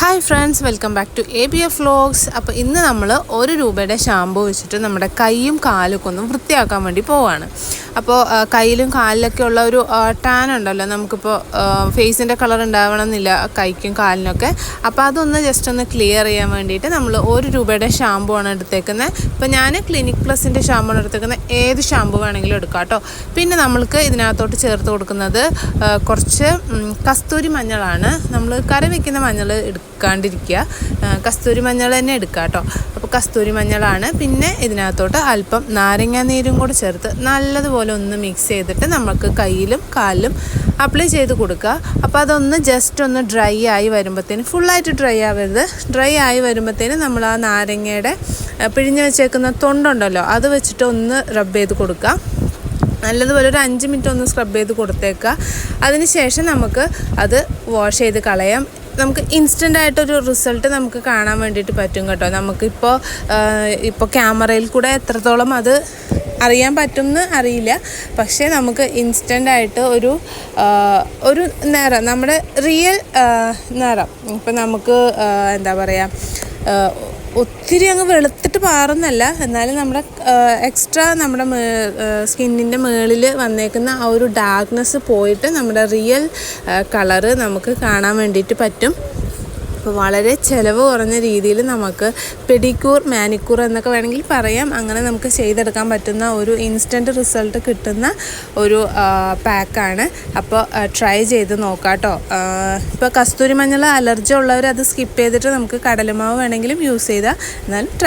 Hi friends welcome back to A B F vlogs അപ്പോൾ ഇന്ന് നമ്മൾ ഒരു രൂപയുടെ ഷാമ്പു വെച്ചിട്ട് നമ്മുടെ കൈയും കാലൊക്കെ ഒന്ന് വൃത്തിയാക്കാൻ വേണ്ടി പോവാണ്. അപ്പോൾ കയ്യിലും കാലിലൊക്കെ ഉള്ള ഒരു ടാൻ ഉണ്ടല്ലോ. നമുക്കിപ്പോൾ ഫേസിന്റെ കളർ ഉണ്ടാവണം എന്നില്ല കൈക്കും കാലിനൊക്കെ. അപ്പോൾ അതൊന്ന് ജസ്റ്റ് ഒന്ന് ക്ലിയർ ചെയ്യാൻ വേണ്ടിയിട്ട് നമ്മൾ ഒരു രൂപയുടെ ഷാമ്പു ആണ് എടുത്തേക്കുന്നത് ഇപ്പോൾ ഞാൻ ക്ലിനിക് പ്ലസിന്റെ ഷാമ്പു ആണ് എടുത്തേക്കുന്നത് ഏത് ഷാമ്പു വേണമെങ്കിലും എടുക്കാം കേട്ടോ. പിന്നെ നമ്മൾക്ക് ഇതിനകത്തോട്ട് ചേർത്ത് കൊടുക്കുന്നത് കുറച്ച് കസ്തൂരി മഞ്ഞളാണ്. നമ്മൾ കറി വെക്കുന്ന മഞ്ഞൾ എടുക്കാണ്ടിരിക്കുക. കസ്തൂരി മഞ്ഞൾ തന്നെ എടുക്കുക കേട്ടോ. അപ്പോൾ കസ്തൂരി മഞ്ഞളാണ്. പിന്നെ ഇതിനകത്തോട്ട് അല്പം നാരങ്ങാ നീരും കൂടെ ചേർത്ത് നല്ലതുപോലെ ഒന്ന് മിക്സ് ചെയ്തിട്ട് നമുക്ക് കയ്യിലും കാലിലും അപ്ലൈ ചെയ്ത് കൊടുക്കുക. അപ്പോൾ അതൊന്ന് ജസ്റ്റ് ഒന്ന് ഡ്രൈ ആയി വരുമ്പോഴത്തേന് ഫുള്ളായിട്ട് ഡ്രൈ ആവരുത്. ഡ്രൈ ആയി വരുമ്പോഴത്തേന് നമ്മൾ ആ നാരങ്ങയുടെ പിഴിഞ്ഞ് വെച്ചേക്കുന്ന തൊണ്ടുണ്ടല്ലോ അത് വെച്ചിട്ട് ഒന്ന് റബ്ബ് ചെയ്ത് കൊടുക്കുക. നല്ലതുപോലെ ഒരു അഞ്ച് മിനിറ്റ് ഒന്ന് സ്ക്രബ് ചെയ്ത് കൊടുത്തേക്കുക. അതിനുശേഷം നമുക്ക് അത് വാഷ് ചെയ്ത് കളയാം. നമുക്ക് ഇൻസ്റ്റന്റ് ആയിട്ടൊരു റിസൾട്ട് നമുക്ക് കാണാൻ വേണ്ടിയിട്ട് പറ്റും കേട്ടോ. നമുക്കിപ്പോൾ ഇപ്പോൾ ക്യാമറയിൽ കൂടെ എത്രത്തോളം അത് അറിയാൻ പറ്റുമെന്ന് അറിയില്ല. പക്ഷേ നമുക്ക് ഇൻസ്റ്റന്റ് ആയിട്ട് ഒരു ഒരു നിറം നമ്മുടെ റിയൽ നിറം ഇപ്പം നമുക്ക് എന്താ പറയുക ഒത്തിരി അങ്ങ് വെളുത്തിട്ട് പാറുന്നല്ല എന്നാലും നമ്മുടെ എക്സ്ട്രാ നമ്മുടെ സ്കിന്നിന്റെ മുകളിൽ വന്നേക്കുന്ന ആ ഒരു ഡാർക്ക്നെസ് പോയിട്ട് നമ്മുടെ റിയൽ കളറ് നമുക്ക് കാണാൻ വേണ്ടിയിട്ട് പറ്റും. അപ്പോൾ വളരെ ചിലവ് കുറഞ്ഞ രീതിയിൽ നമുക്ക് പെഡിക്യൂർ മാനിക്യൂർ എന്നൊക്കെ വേണമെങ്കിൽ പറയാം. അങ്ങനെ നമുക്ക് ചെയ്തെടുക്കാൻ പറ്റുന്ന ഒരു ഇൻസ്റ്റന്റ് റിസൾട്ട് കിട്ടുന്ന ഒരു പാക്കാണ് അപ്പോൾ ട്രൈ ചെയ്ത് നോക്കാം കേട്ടോ. ഇപ്പോൾ കസ്തൂരി മഞ്ഞൾ അലർജി ഉള്ളവർ അത് സ്കിപ്പ് ചെയ്തിട്ട് നമുക്ക് കടലമാവ് വേണമെങ്കിലും യൂസ് ചെയ്താൽ എന്നാലും ട്രൈ